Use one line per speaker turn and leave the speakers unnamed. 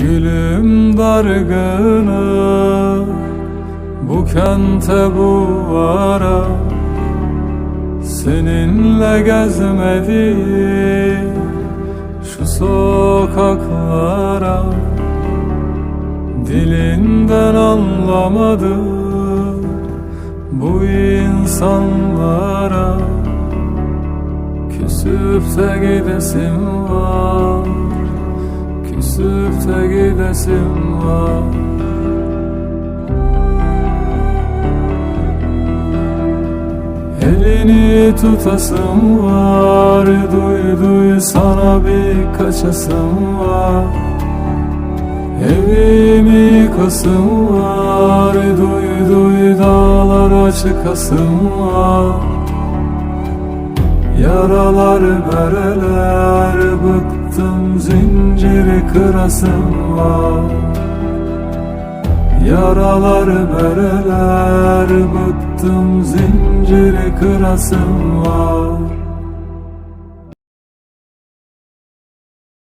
Gülüm dargını Bu kente bu ara Seninle gezmedi Şu sokaklara Dilinden anlamadı Bu insanlara. Küsüp de gidesim var De gidesim var. Elini tutasım var Duy duy sana bir kaçasım var. Evimi yıkasım var Duy duy dağlara çıkasım var. Yaralar bereler Bıktım zinciri kırasım var. Yaralar bereler Bıktım zinciri kırasım var